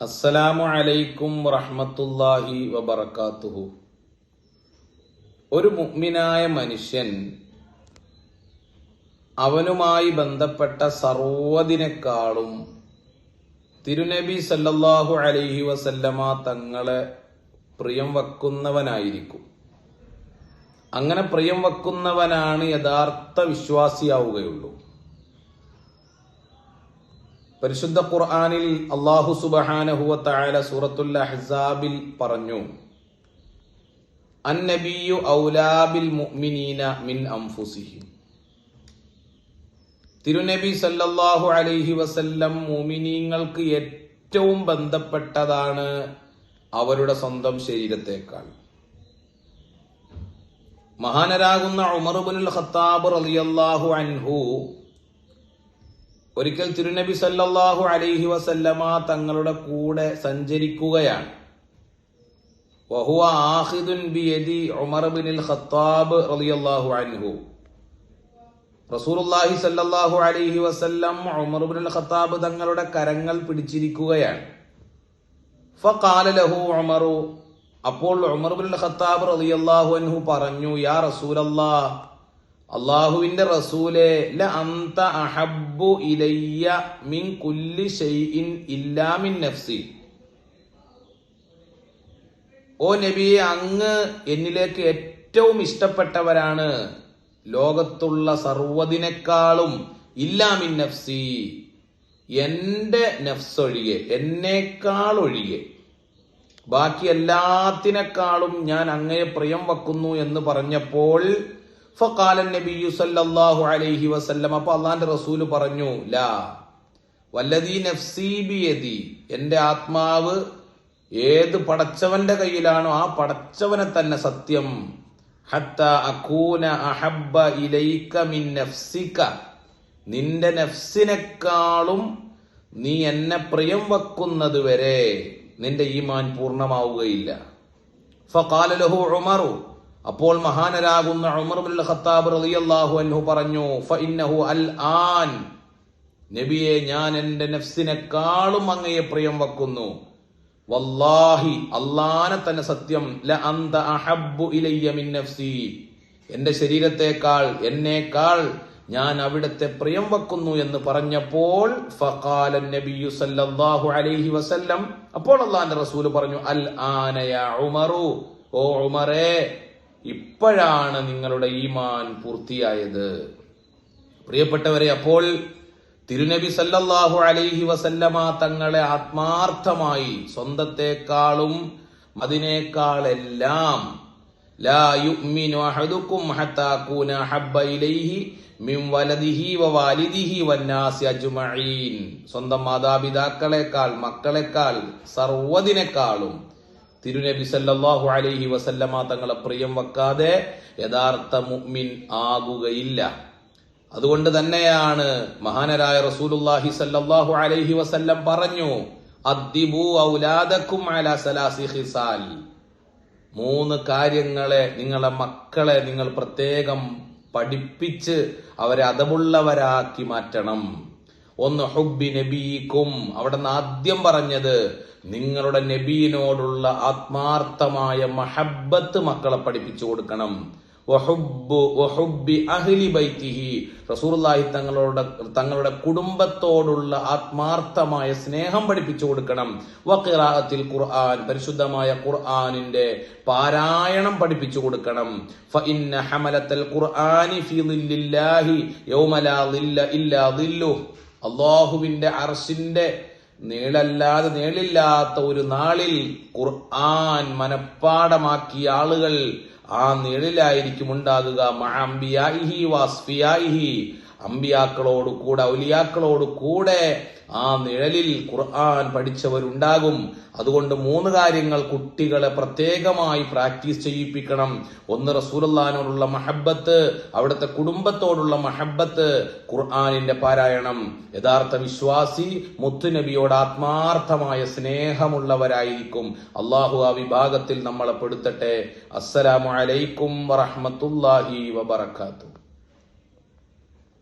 അസ്സലാമു അലൈക്കും വറഹ്മത്തുള്ളാഹി വബറകാതുഹു ഒരു മുഅ്മിനായ മനുഷ്യൻ അവനുമായി ബന്ധപ്പെട്ട സർവതിനേക്കാളും തിരുനബി സല്ലല്ലാഹു അലൈഹി വസല്ലമ തങ്ങളെ പ്രിയം വെക്കുന്നവനായിരിക്കും. അങ്ങനെ പ്രിയം വെക്കുന്നവനാണ് യഥാർത്ഥ വിശ്വാസിയാവുകയുള്ളൂ. പരിശുദ്ധ ഖുർആാനിൽ അള്ളാഹു സുബാനഹുല സൂറത്തുൽ അഹ്സാബിൽ പറഞ്ഞു അന്നബിയു ഔലാബിൽ മുഅ്മിനീന മിൻ തിരുനബി സല്ലല്ലാഹു അലൈഹി വസല്ലം മുഅ്മിനീങ്ങൾക്ക് ഏറ്റവും ബന്ധപ്പെട്ടതാണ് അവരുടെ സ്വന്തം ശരീരത്തേക്കാൾ. മഹാനരാകുന്ന ഉമർബുൽ ഖത്താബ് റളിയല്ലാഹു അൻഹു ഒരിക്കൽ തിരുനബി സല്ലാഹു അലൈഹി വസല്ലമ തങ്ങളുടെ കൂടെ സഞ്ചരിക്കുകയാണ്. വഹുവ ബിയദി ഉമർ ഖത്താബ് റളിയല്ലാഹു അൻഹു. റസൂലുള്ളാഹി സല്ലല്ലാഹു അലൈഹി വസല്ലം ഉമർ ഖത്താബ് തങ്ങളുടെ കരങ്ങൾ പിടിച്ചിരിക്കുകയാണ്. ഫഖാല ലഹു ഉമറു. അപ്പോൾ ഉമർ ഖത്താബ് റളിയല്ലാഹു അൻഹു പറഞ്ഞു യാ റസൂലല്ലാഹ് അള്ളാഹുവിന്റെ റസൂലെ ല അഹബ്ബു മിൻ കുല്ലി ഇല്ലാ മിൻ നഫ്സി. ഓ നബിയെ അങ്ങ് എന്നിലേക്ക് ഏറ്റവും ഇഷ്ടപ്പെട്ടവരാണ് ലോകത്തുള്ള സർവതിനേക്കാളും ഇല്ലാമിൻ നഫ്സി. എന്റെ നഫ്സ് ഒഴികെ എന്നേക്കാൾ ഒഴികെ. ബാക്കി എല്ലാത്തിനേക്കാളും ഞാൻ അങ്ങയെ പ്രിയം വെക്കുന്നു എന്ന് പറഞ്ഞപ്പോൾ ഫഖാലൻ നബിയു സല്ലല്ലാഹു അലൈഹി വസല്ലം. അപ്പൊ അള്ളാന്റെ റസൂൽ പറഞ്ഞു ലാ വല്ലദീ നഫ്സീ ബിയദി എന്റെ ആത്മാവ് ഏത് പടച്ചവന്റെ കയ്യിലാണോ ആ പടച്ചവനെ തന്നെ സത്യം. ഹത്ത അക്കൂന അഹബ്ബ ഇലൈക മിൻ നഫ്സിക നിന്റെ നഫ്സിനെക്കാളും നീ എന്നെ പ്രിയം വെക്കുന്നത് വരെ നിന്റെ ഈമാൻ പൂർണമാവുകയില്ല. ഫഖാല ലഹു ഉമറു അപ്പോൾ മഹാനരാകുന്ന ഉമർ ബിൻ ഖത്താബ് റളിയല്ലാഹു അൻഹു പറഞ്ഞു ഫഇന്നഹു അൽ ആൻ നബിയെ ഞാൻ എന്റെ നഫ്സിനെക്കാളും അങ്ങയെ പ്രിയം വെക്കുന്നു വല്ലാഹി അല്ലാനെ തന്നെ സത്യം. ല അന്ത അഹബ്ബു ഇലയ്യ മിൻ നഫ്സി. എന്റെ ശരീരത്തേക്കാൾ എന്നേക്കാൾ ഞാൻ അവിടത്തെ പ്രിയം വെക്കുന്നു എന്ന് പറഞ്ഞപ്പോൾ ഫഖാല നബിയു സല്ലല്ലാഹു അലൈഹി വസല്ലം അപ്പോൾ അള്ളാന്റെ റസൂൽ പറഞ്ഞു അൽ ആന ആനയ ഉമറു. ഓ ഉമറേ ഇപ്പോഴാണ് നിങ്ങളുടെ ഈമാൻ പൂർത്തിയായത്. പ്രിയപ്പെട്ടവരെ അപ്പോൾ തിരുനബി സല്ലല്ലാഹു അലൈഹി വസല്ലമ തങ്ങളെ ആത്മാർത്ഥമായി സ്വന്തത്തെക്കാളും അതിനേക്കാളെല്ലാം ലാ അഹദുക്കും ഹത്താ ഹബ്ബ ഇലൈഹി മിൻ വലദിഹി വവാലിദിഹി വന്നാസി അജ്മഈൻ. സ്വന്തം മാതാപിതാക്കളെക്കാൾ മക്കളെക്കാൾ സർവതിനേക്കാളും തിരുനബി സല്ലാഹു അലൈഹി വസല്ലമ തങ്ങളെ പ്രിയം വെക്കാതെ യഥാർത്ഥ മുഅ്മിൻ ആകുകയില്ല. അതുകൊണ്ട് തന്നെയാണ് മഹാനരായ റസൂലുള്ളാഹി സല്ലാഹു അലൈഹി വസല്ലം പറഞ്ഞു സലാസി ഹിസാൽ മൂന്ന് കാര്യങ്ങളെ നിങ്ങളെ മക്കളെ നിങ്ങൾ പ്രത്യേകം പഠിപ്പിച്ച് അവരെ അതമുള്ളവരാക്കി മാറ്റണം. ഒന്ന് ഹുബി നബീക്കും. അവിടെ നിന്ന് ആദ്യം പറഞ്ഞത് നിങ്ങളുടെ നബീനോടുള്ള ആത്മാർത്ഥമായ മഹബത്ത് മക്കളെ പഠിപ്പിച്ചു കൊടുക്കണം. റസൂർലാഹി തങ്ങളുടെ തങ്ങളുടെ കുടുംബത്തോടുള്ള ആത്മാർത്ഥമായ സ്നേഹം പഠിപ്പിച്ചു കൊടുക്കണം. വക്കിറാത്തിൽ ഖുർആൻ പരിശുദ്ധമായ ഖുർആാനിന്റെ പാരായണം പഠിപ്പിച്ചു കൊടുക്കണം. ഖുർആനി ഫീ യൗമ അല്ലാഹുവിന്റെ അർശിന്റെ നീളല്ലാതെ നീളില്ലാത്ത ഒരു നാളിൽ ഖുർആൻ മനപ്പാടമാക്കിയ ആളുകൾ ആ നീളിലായിരിക്കും ഉണ്ടാകുക. മഹാംബിയായി വാസ്ഫിയായിഹി അമ്പിയാക്കളോട് കൂടെ ഔലിയാക്കളോട് കൂടെ ആ നിഴലിൽ ഖുർആൻ പഠിച്ചവരുണ്ടാകും. അതുകൊണ്ട് മൂന്ന് കാര്യങ്ങൾ കുട്ടികളെ പ്രത്യേകമായി പ്രാക്ടീസ് ചെയ്യിപ്പിക്കണം. ഒന്ന് റസൂലുള്ളാഹിനോടുള്ള മഹബത്ത് അവിടുത്തെ കുടുംബത്തോടുള്ള മഹബത്ത് ഖുർആാനിന്റെ പാരായണം. യഥാർത്ഥ വിശ്വാസി മുത്തുനബിയോട് ആത്മാർത്ഥമായ സ്നേഹമുള്ളവരായിരിക്കും. അള്ളാഹു ആ വിഭാഗത്തിൽ നമ്മളെ പെടുത്തട്ടെ. അസ്സലാമലൈക്കും വറഹമത്തല്ലാഹി വബറകാതുഹു.